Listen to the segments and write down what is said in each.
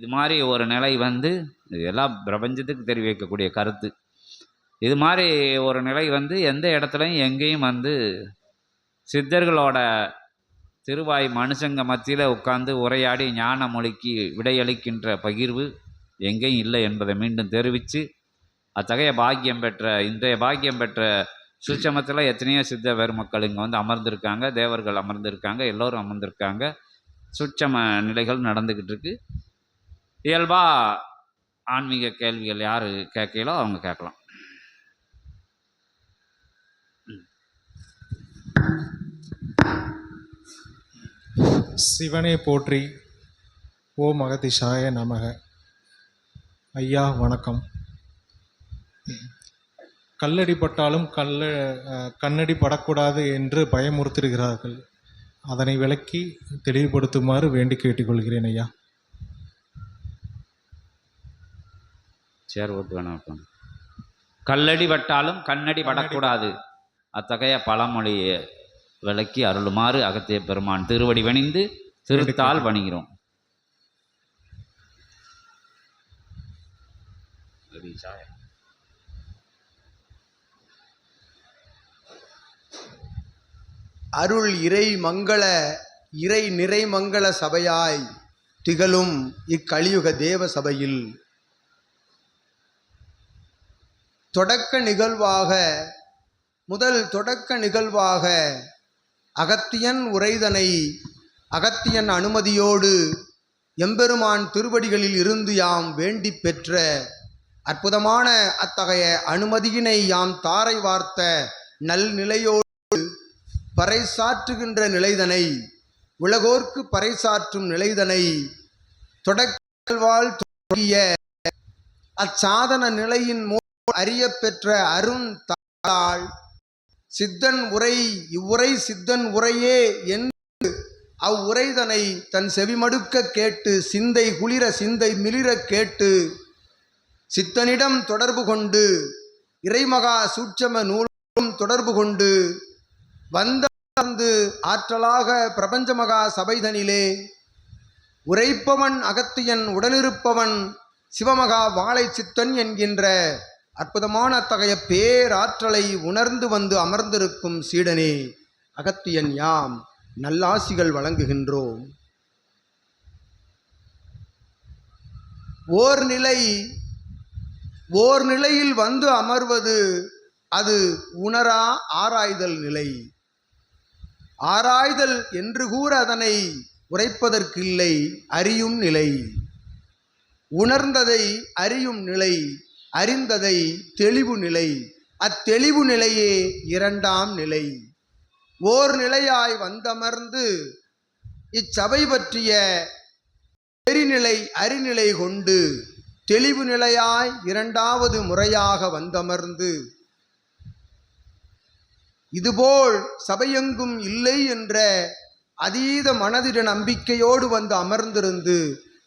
இது மாதிரி ஒரு நிலை வந்து இது பிரபஞ்சத்துக்கு தெரிவிக்கக்கூடிய கருத்து. இது மாதிரி ஒரு நிலை வந்து எந்த இடத்துலையும் எங்கேயும் வந்து சித்தர்களோட திருவாய் மனுஷங்க மத்தியில் உட்கார்ந்து உரையாடி ஞான மொழிக்கு விடையளிக்கின்ற பகிர்வு எங்கேயும் இல்லை என்பதை மீண்டும் தெரிவித்து அத்தகைய பாக்கியம் பெற்ற இன்றைய பாக்கியம் பெற்ற சுட்சமத்தில் எத்தனையோ சித்த பெருமக்கள் இங்கே வந்து அமர்ந்திருக்காங்க தேவர்கள் அமர்ந்திருக்காங்க எல்லோரும் அமர்ந்திருக்காங்க. சுட்சம நிலைகள் நடந்துக்கிட்டு இருக்கு. இயல்பாக ஆன்மீக கேள்விகள் யார் கேட்கலோ அவங்க கேட்கலாம். சிவனே போற்றி ஓ மகதிஷாய நமக. ஐயா வணக்கம். கல்லடி பட்டாலும் கல்ல கண்ணடி படக்கூடாது என்று பயமுறுத்துகிறார்கள் அதனை விளக்கி தெளிவுபடுத்துமாறு வேண்டி கேட்டுக்கொள்கிறேன் ஐயா. சேர் ஓட்டு வேணாம் இப்போ கல்லடி பட்டாலும் கண்ணடி படக்கூடாது. அத்தகைய பழமொழியை விளக்கி அருளுமாறு அகத்திய பெருமான் திருவடி வணிந்து திருத்தால் வணிகிறோம். அருள் இறை மங்கள இறை நிறை மங்கள சபையாய் திகழும் இக்கலியுக தேவ சபையில். தொடக்க நிகழ்வாக முதல் தொடக்க நிகழ்வாக அகத்தியன் உரைதனை அகத்தியன் அனுமதியோடு எம்பெருமான் திருவடிகளில் இருந்து யாம் வேண்டி பெற்ற அற்புதமான அத்தகைய அனுமதியினை யாம் தாரை வார்த்த நல்நிலையோடு பறைசாற்றுகின்ற நிலைதனை உலகோர்க்கு பறைசாற்றும் நிலைதனை தொடக்கல்வாள் தொடங்கிய அச்சாதன நிலையின் மூலம் அறியப்பெற்ற அருண் தாள் சித்தன் உரை இவ்வுரை சித்தன் உரையே என்று அவ்வுரைதனை தன் செவிமடுக்க கேட்டு சிந்தை குளிர சிந்தை மிளிர கேட்டு சித்தனிடம் தொடர்பு கொண்டு இறைமகா சூட்சம நூலும் தொடர்பு கொண்டு வந்த ஆற்றலாக பிரபஞ்சமகா சபைதனிலே உரைப்பவன் அகத்தியன் உடனிருப்பவன் சிவமகா வாழை சித்தன் என்கின்ற அற்புதமான அத்தகைய பேராற்றலை உணர்ந்து வந்து அமர்ந்திருக்கும் சீடனே அகத்தியன் யாம் நல்லாசிகள் வழங்குகின்றோம். ஓர் நிலை ஓர் நிலையில் வந்து அமர்வது அது உணரா ஆராய்தல் நிலை. ஆராய்தல் என்று கூற அதனை உரைப்பதற்கில்லை அறியும் நிலை. உணர்ந்ததை அறியும் நிலை. அறிந்ததை தெளிவு நிலை. அத்தெளிவு நிலையே இரண்டாம் நிலை. ஓர் நிலையாய் வந்தமர்ந்து இச்சபை பற்றிய பெரிநிலை அறிநிலை கொண்டு தெளிவு நிலையாய் இரண்டாவது முறையாக வந்தமர்ந்து இதுபோல் சபையெங்கும் இல்லை என்ற அதீத மனதிட நம்பிக்கையோடு வந்து அமர்ந்திருந்து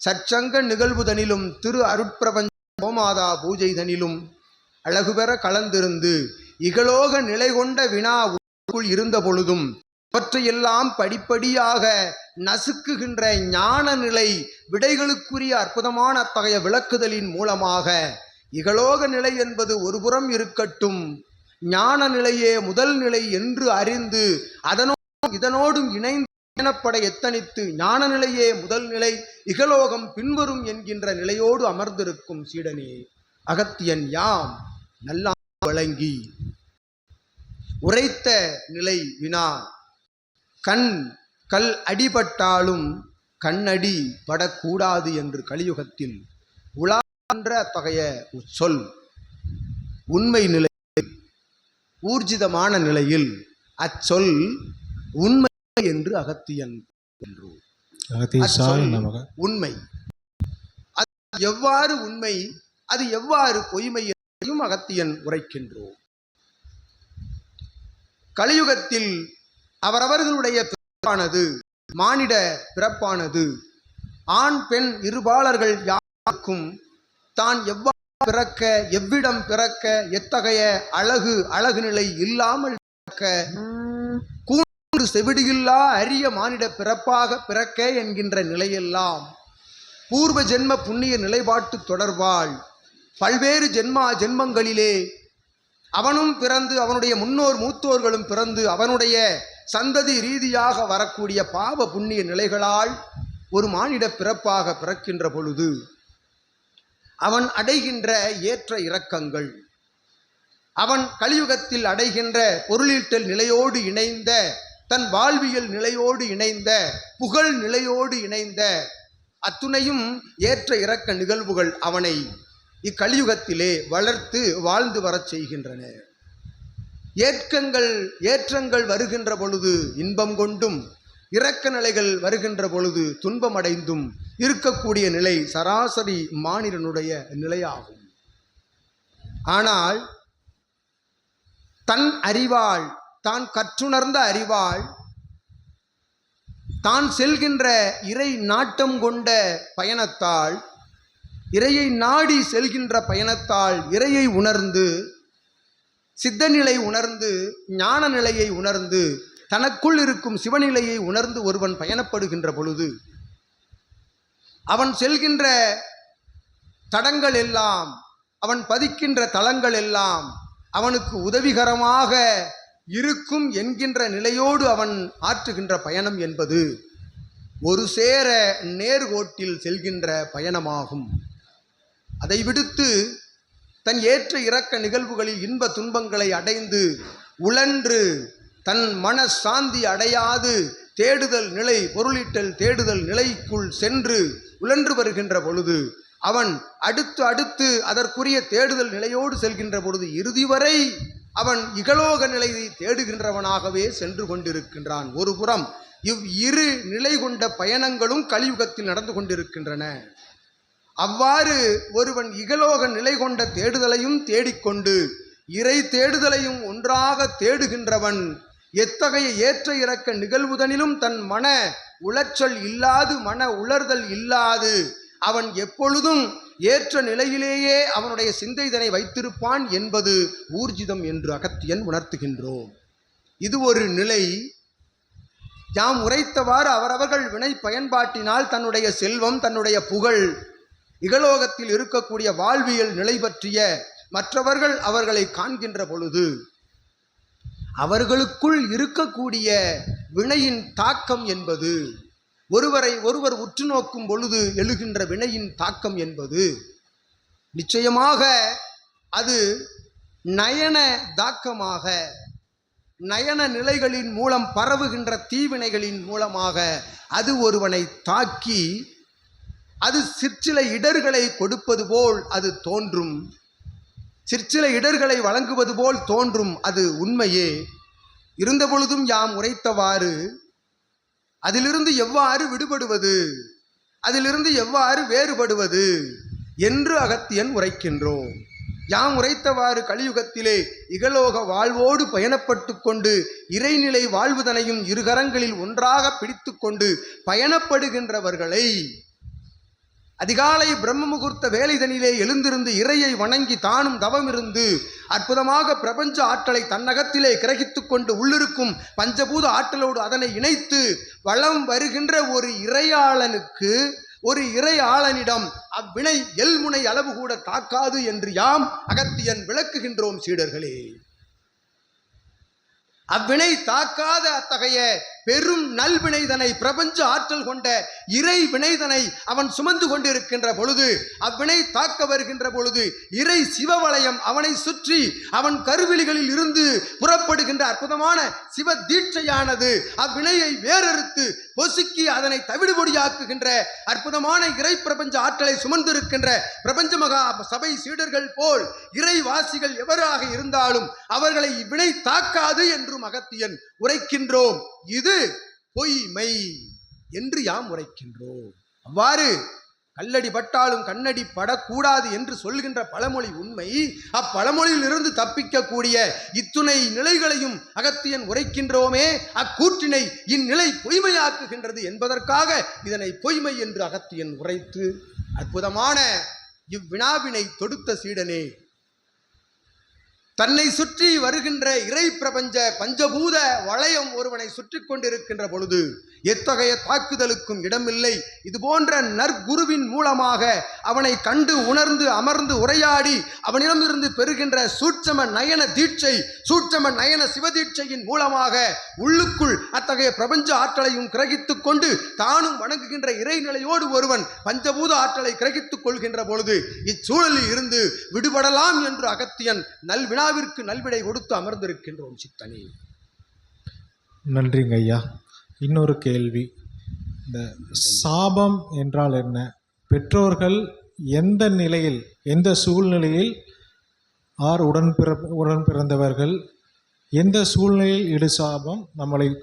சற்சங்க நிகழ்வுதனிலும் திரு அருட்பிரபஞ்ச கோமாதா பூஜை தனிலும் அழகு பெற கலந்திருந்து இகலோக நிலை கொண்ட வினா உள் இருந்த பொழுதும் அவற்றையெல்லாம் படிப்படியாக நசுக்குகின்ற ஞான நிலை விடைகளுக்குரிய அற்புதமான அத்தகைய விளக்குதலின் மூலமாக இகலோக நிலை என்பது ஒருபுறம் இருக்கட்டும் ஞான நிலையே முதல் நிலை என்று அறிந்து அதனோடும் இதனோடும் இணைந்து பயணப்பட எத்தனித்து ஞான நிலையே முதல் நிலை இகலோகம் பின்வரும் என்கின்ற நிலையோடு அமர்ந்திருக்கும் சீடனே அகத்தியன் யாம் நல்லா வழங்கி. உரைத்த நிலை வினா கண் கல் அடிபட்டாலும் கண்ணடி படக்கூடாது என்று கலியுகத்தில் உலா என்ற அத்தகைய சொல் உண்மை நிலை ஊர்ஜிதமான நிலையில் அச்சொல் உண்மை என்று அகத்தியன் உண்மை. அது எவ்வாறு உண்மை? அது எவ்வாறு பொய்மை என்பதையும் அகத்தியன் உரைக்கின்றோம் கலியுகத்தில் அவரவர்களுடைய பிறப்பானது மானிட பிறப்பானது. ஆண் பெண் இருபாலர்கள் யாருக்கும் தான் எவ்வாறு பிறக்க எவ்விடம் பிறக்க எத்தகைய அழகு அழகு நிலை இல்லாமல் பிறக்க கூண்டு செவிடியில்லா அரிய மானிட பிறப்பாக பிறக்க என்கின்ற நிலையெல்லாம். பூர்வ ஜென்ம புண்ணிய நிலைப்பாட்டு தொடர்பால் பல்வேறு ஜென்மா ஜென்மங்களிலே அவனும் பிறந்து அவனுடைய முன்னோர் மூத்தோர்களும் பிறந்து அவனுடைய சந்ததி ரீதியாக வரக்கூடிய பாவ புண்ணிய நிலைகளால் ஒரு மானிட பிறப்பாக பிறக்கின்ற பொழுது அவன் அடைகின்ற ஏற்ற இறக்கங்கள் அவன் கலியுகத்தில் அடைகின்ற பொருளீட்டல் நிலையோடு இணைந்த தன் வாழ்வியல் நிலையோடு இணைந்த புகழ் நிலையோடு இணைந்த அத்துணையும் ஏற்ற இறக்க நிகழ்வுகள் அவனை இக்கலியுகத்திலே வளர்த்து வாழ்ந்து வரச் செய்கின்றன. ஏற்கங்கள் ஏற்றங்கள் வருகின்ற பொழுது இன்பம் கொண்டும் இரக்க நிலைகள் வருகின்ற பொழுது துன்பமடைந்தும் இருக்கக்கூடிய நிலை சராசரி மாநிலனுடைய நிலையாகும். ஆனால் தன் அறிவாள் தான் கற்றுணர்ந்த அறிவாள் தான் செல்கின்ற இறை நாட்டம் கொண்ட பயணத்தால் இறையை நாடி செல்கின்ற பயணத்தால் இறையை உணர்ந்து சித்தநிலை உணர்ந்து ஞான நிலையை உணர்ந்து தனக்குள் இருக்கும் சிவநிலையை உணர்ந்து ஒருவன் பயணப்படுகின்ற பொழுது அவன் செல்கின்ற தடங்கள் எல்லாம் அவன் பதிக்கின்ற தளங்கள் எல்லாம் அவனுக்கு உதவிகரமாக இருக்கும் என்கின்ற நிலையோடு அவன் ஆற்றுகின்ற பயணம் என்பது ஒரு சேர நேர்கோட்டில் செல்கின்ற பயணமாகும். அதை விடுத்து தன் ஏற்ற இறக்க நிகழ்வுகளில் இன்ப துன்பங்களை அடைந்து உழன்று தன் மன சாந்தி அடையாது தேடுதல் நிலை பொருளீட்டல் தேடுதல் நிலைக்குள் சென்று உழன்று வருகின்ற பொழுது அவன் அடுத்து அடுத்து அதற்குரிய தேடுதல் நிலையோடு செல்கின்ற பொழுது இறுதி வரை அவன் இகலோக நிலையை தேடுகின்றவனாகவே சென்று கொண்டிருக்கின்றான். ஒரு புறம் இவ் இரு நிலை கொண்ட பயணங்களும் கலியுகத்தில் நடந்து கொண்டிருக்கின்றன. அவ்வாறு ஒருவன் இகலோக நிலை கொண்ட தேடுதலையும் தேடிக்கொண்டு இறை தேடுதலையும் ஒன்றாக தேடுகின்றவன் எத்தகைய ஏற்ற இறக்க நிகழ்வுதனிலும் தன் மன உளைச்சல் இல்லாது மன உலர்தல் இல்லாது அவன் எப்பொழுதும் ஏற்ற நிலையிலேயே அவனுடைய சிந்தைதனை வைத்திருப்பான் என்பது ஊர்ஜிதம் என்று அகத்தியன் உணர்த்துகின்றோம். இது ஒரு நிலை. யாம் உரைத்தவாறு அவரவர்கள் வினை பயன்பாட்டினால் தன்னுடைய செல்வம் தன்னுடைய புகழ் இகலோகத்தில் இருக்கக்கூடிய வாழ்வியல் நிலை பற்றிய மற்றவர்கள் அவர்களை காண்கின்ற பொழுது அவர்களுக்குள் இருக்கக்கூடிய வினையின் தாக்கம் என்பது ஒருவரை ஒருவர் உற்று நோக்கும் பொழுது எழுகின்ற வினையின் தாக்கம் என்பது நிச்சயமாக அது நயன தாக்கமாக நயன நிலைகளின் மூலம் பரவுகின்ற தீவினைகளின் மூலமாக அது ஒருவனை தாக்கி அது சிற்சில இடர்களை கொடுப்பது போல் அது தோன்றும். சிற்சில இடர்களை வழங்குவது போல் தோன்றும் அது உண்மையே. இருந்த பொழுதும் யாம் உரைத்தவாறு அதிலிருந்து எவ்வாறு விடுபடுவது? அதிலிருந்து எவ்வாறு வேறுபடுவது? என்று அகத்தியன் உரைக்கின்றோம். யாம் உரைத்தவாறு கலியுகத்திலே இகலோக வாழ்வோடு பயணப்பட்டு கொண்டு இறைநிலை வாழ்வுதனையும் இருகரங்களில் ஒன்றாக பிடித்து கொண்டு பயணப்படுகின்றவர்களை அதிகாலை பிரம்ம முகூர்த்த வேலைதனிலே எழுந்திருந்து இறையை வணங்கி தானும் தவமிருந்து அற்புதமாக பிரபஞ்ச ஆற்றலை தன்னகத்திலே கிரகித்து கொண்டு உள்ளிருக்கும் பஞ்சபூத ஆற்றலோடு அதனை இணைத்து வளம் வருகின்ற ஒரு இறையாளனுக்கு ஒரு இறையாளனிடம் அவ்வினை எல்முனை அளவு கூட தாக்காது என்று யாம் அகத்தியன் விளக்குகின்றோம் சீடர்களே. அவ்வினை தாக்காத அத்தகைய பெரும் நல்வினைதனை பிரபஞ்ச ஆற்றல் கொண்ட இறை வினைதனை அவன் சுமந்து கொண்டிருக்கின்ற பொழுது அவ்வினை தாக்க வருகின்ற பொழுது இறை சிவவலயம் அவனை சுற்றி அவன் கருவிழிகளில் இருந்து புறப்படுகின்ற அற்புதமான சிவ தீட்சையானது அவ்வினையை வேறறுத்து பொசுக்கி அதனை தவிடுபொடியாக்குகின்ற அற்புதமான இறை பிரபஞ்ச ஆற்றலை சுமந்திருக்கின்ற பிரபஞ்ச மகா சபை சீடர்கள் போல் இறைவாசிகள் எவராக இருந்தாலும் அவர்களை இவ்வினை தாக்காது என்றும் அகத்தியன் உரைக்கின்றோம். இது பொய்மை என்று யாம் உரைக்கின்றோம் அவ்வாறு கல்லடி பட்டாலும் கண்ணடி படக்கூடாது என்று சொல்கின்ற பழமொழி உண்மை. அப்பழமொழியிலிருந்து தப்பிக்கக்கூடிய இத்துணை நிலைகளையும் அகத்தியன் உரைக்கின்றோமே அக்கூற்றினை இந்நிலை பொய்மையாக்குகின்றது என்பதற்காக இதனை பொய்மை என்று அகத்தியன் உரைத்து அற்புதமான இவ்வினாவினை தொடுத்த சீடனே தன்னை சுற்றி வருகின்ற இறை பிரபஞ்ச பஞ்சபூத வளையம் ஒருவனை சுற்றி கொண்டிருக்கின்ற பொழுது எத்தகைய தாக்குதலுக்கும் இடமில்லை. இது போன்ற நற்குருவின் மூலமாக அவனை கண்டு உணர்ந்து அமர்ந்து உரையாடி அவனிடமிருந்து பெறுகின்ற சூட்சம நயன தீட்சை சூட்சம நயன சிவதீட்சையின் மூலமாக உள்ளுக்குள் அத்தகைய பிரபஞ்ச ஆற்றலையும் கிரகித்துக் கொண்டு தானும் வணங்குகின்ற இறைநிலையோடு ஒருவன் பஞ்சபூத ஆற்றலை கிரகித்துக் கொள்கின்ற பொழுது இச்சூழலில் இருந்து விடுபடலாம் என்று அகத்தியன் நல்வினாவிற்கு நல்விடை கொடுத்து அமர்ந்திருக்கின்றோம் சித்தனே. நன்றிங்க ஐயா. இன்னொரு கேள்வி. இந்த சாபம் என்றால் என்ன? பெற்றோர்கள் எந்த நிலையில் எந்த சூழ்நிலையில் ஆர் உடன் பிற உடன் பிறந்தவர்கள் எந்த சூழ்நிலையில் இடு சாபம் நம்மளை